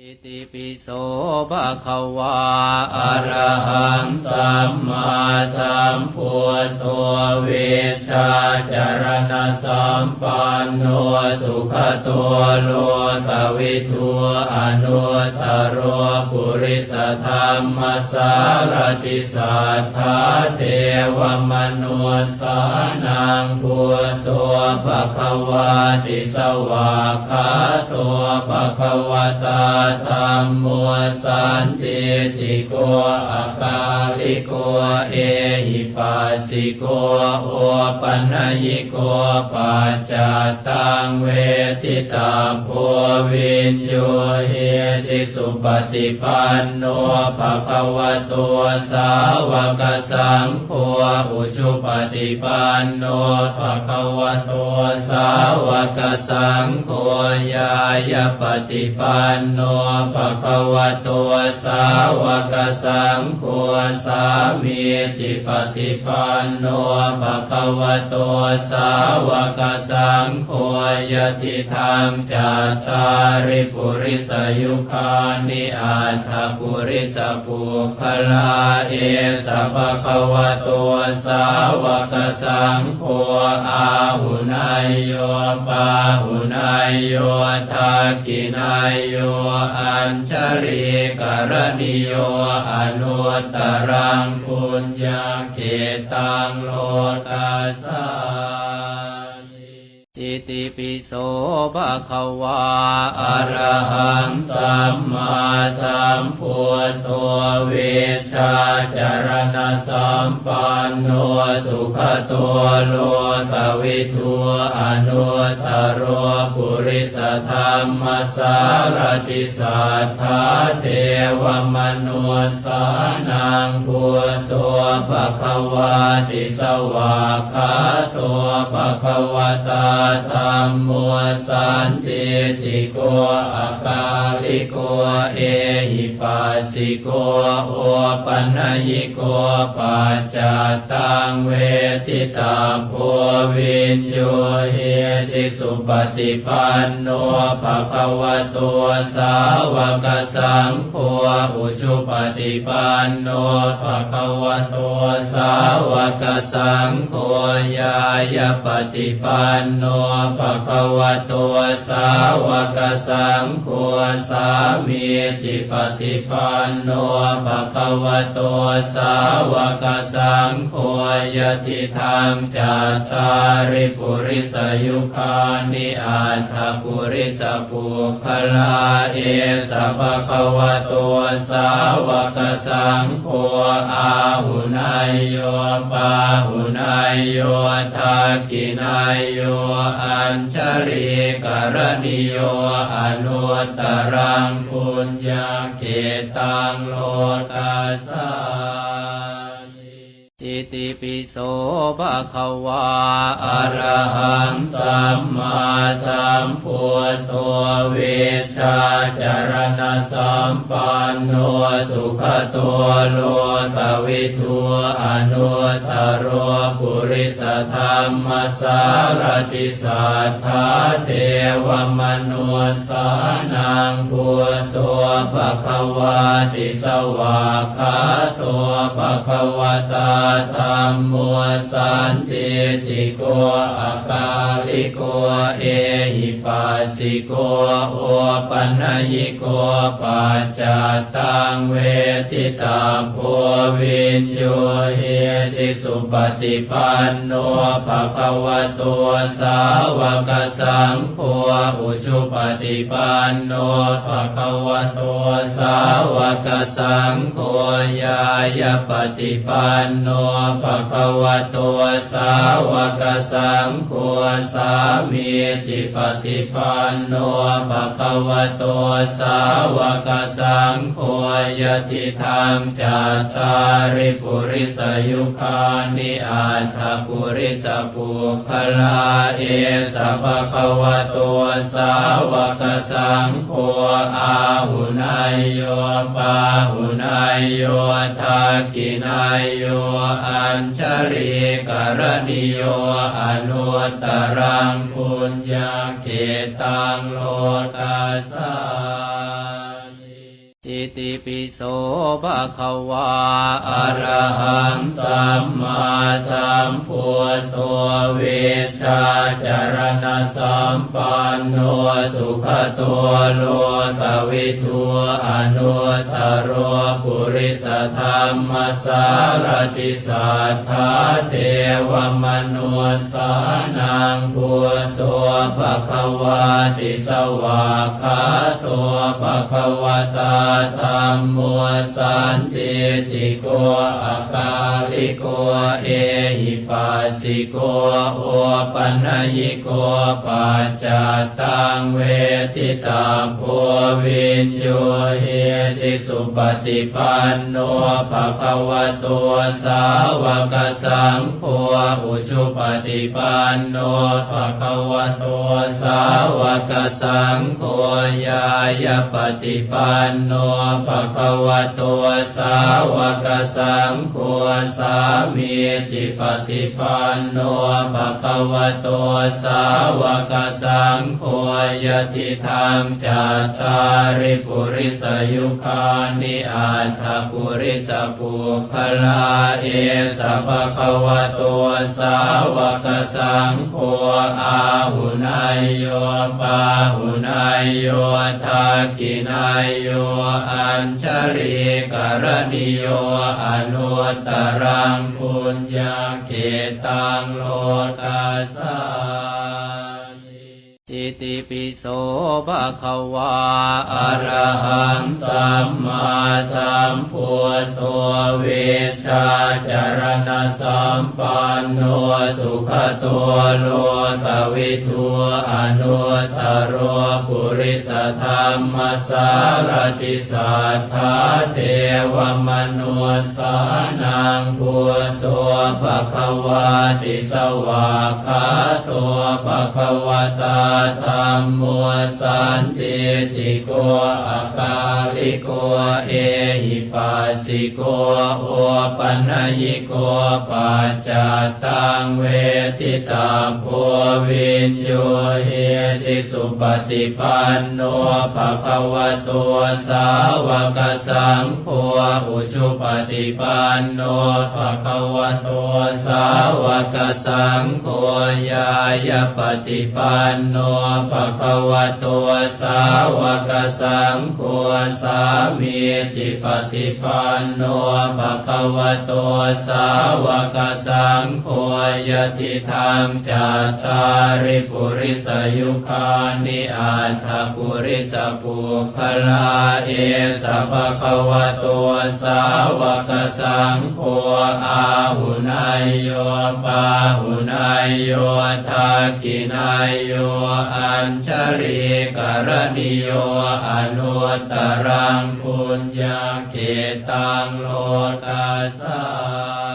อิติปิโสภะคะวาอะระหังสัมมาสัมพุทโธเวชาจารณะสัมปันโนสุขตัวโลกวิทูอนุตตรโรปุริสธรรมสารติสัทธาเทวมนุสสานังพุทโธภะคะวาติสวากขาโตภะคะวตาธรรมโมสันติติโกอาคาลิโกเอหิปัสสิโกโอปัญญิโกปัจจตังเวทิตาโพวินโยเฮติสุปฏิปันโนภะคะวะโตสาวกสังโฆอุชุปฏิปันโนภะคะวะโตสาวกสังโฆยายาปฏิปันโนภะคะวะโตสาวกสังโฆสามีจิปฏิปันโนภะคะวะโตสาวกสังโฆยติธรรมจัตตาริปุริสยุคานิอัตถปุริสปุคลาเอสะภะคะวะโตสาวกสังโฆอาหุนายโยปาหุนายโยทักขินายโยอัญชริกรณิโยอนุตตรังปุญญาเขตังโลกัสสา ติปิโสภะคะวาอะระหังสัมมาสัมพุทโธเวชาจารณะสัมปันโนสุขตัวโลกวิทูอนุตตโรปุริสธรรมสารติสัทธาเทวมนุสสานังพุทโธภะคะวาติสวากขาโตภะคะวตาธรรมโมสันติติโกอาคาลิโกเอหิปัสสิโกโอปัญญิโกปัจจตังเวทิตาโพวินโยเฮติสุปฏิปันโนภะคะวะโตสาวกสังโฆอุชุปฏิปันโนภะคะวะโตสาวกสังโฆยายปฏิปันโนภะคะวะโตสาวกสังโฆสามีจิปฏิปันโนภะคะวะโตสาวกสังโฆยติธรรมจัตตาริปุริสยุคานิอัตถปุริสปุคลาเอสะภะคะวะโตสาวกสังโฆอาหุนายโยปาหุนายโยทักขินายโยอญชริกรณิโยอนุตตรังปุญญาเขตังโลกัสสามิอิติปิโสภะคะวาอะระหังสัมมาสัมพุทโธเวชชาจรณสัมปันโนสุขตัวโลกวิทูอนุตตรโรปุริส ธรรมสารติสัทธาเทวมนุสสานังพุทโธภะคะวาติสวากขาโตภะคะวตาธรรมโมสันติติโกอาคาลิโกเอหิปัสสิโกโอปัญญิโกปัจจตังเวทิตาโพวินโยเฮติสุปฏิปันโนภะคะวะโตสาวกสังโฆอุชุปฏิปันโนภะคะวะโตสาวกสังโฆยายาปฏิปันโนภะคะวะโตสาวกสังโฆสามีจิปฏิปันโนภะคะวะโตสาวกสังโฆยติธรรมจัตตาริปุริสยุคานิอัตถปุริริสปุคลาเอสะภะคะวะโตสาวกสังโฆอาหุนายโยปาหุนายโยทักขินายโยอัญชริกรณิโยอนุตตรังปุญญาเขตังโลกัสสา ติปิโสภะคะวาอะระหังสัมมาสัมพุทโธเวชาจารณสัมปันโนสุขตัวโลกวิทูอนุ ตโรปุริสธรรมสารติสัทธาเทวมนุสสานังพุทโธภะคะวาติสวากขาตัวภะคะวตาธรรมมัวสันติติโกอาคาลิโกเอหิปัสสิโกโอปัญญิโกปัจจตังเวทิตาโพวินโยเฮติสุปฏิปันโนภะคะวะโตสาวกสังโฆอุชุปฏิปันโนภะคะวะโตสาวกสังโฆยายปฏิปันโนภะคะวะโตสาวกสังโฆสามีจิปฏิปันโนภะคะวะโตสาวกสังโฆยติธรรมจัตตาริปุริสยุคานิอัตถปุริสปุคลาเอสะภะคะวะโตสาวกสังโฆอาหุนายโยปาหุนายโยทักขินายโยอัญชริกรณิโยอนุตรังปุญญาเขตังโลกัสา ติปิโสภะคะวาอะระหังสัมมาสัมพุทโธเวชชาจารณสัมปันโนสุขตัวโลกวิทูอนุตตโรปุริสธรรมสารติสัทธาเทวมนุสานังพุทโธภะคะวาติสวากขาตัวภะคะวตาธรรมมัวสันติติโกอาคาลิโกเอหิปัสสิโกโอปัญญิโกปัจจตังเวทิตาโพวินโยเฮติสุปฏิปันโนภะคะวะโตสาวกสังโฆอุชุปฏิปันโนภะคะวะโตสาวกสังโฆยายปฏิปันโนภะคะวะโตสาวกสังโฆสามีจิปฏิปันโนภะคะวะโตสาวกสังโฆยติธรรมจัตตาริปุริสยุคานิอัตถปุริสปุคลาเอสะภะคะวะโตสาวกสังโฆอาหุนายโยปาหุนายโยทักขินายโยอัญชริกรณิโยอนุตรังปุญญาเขตังโลกัสสา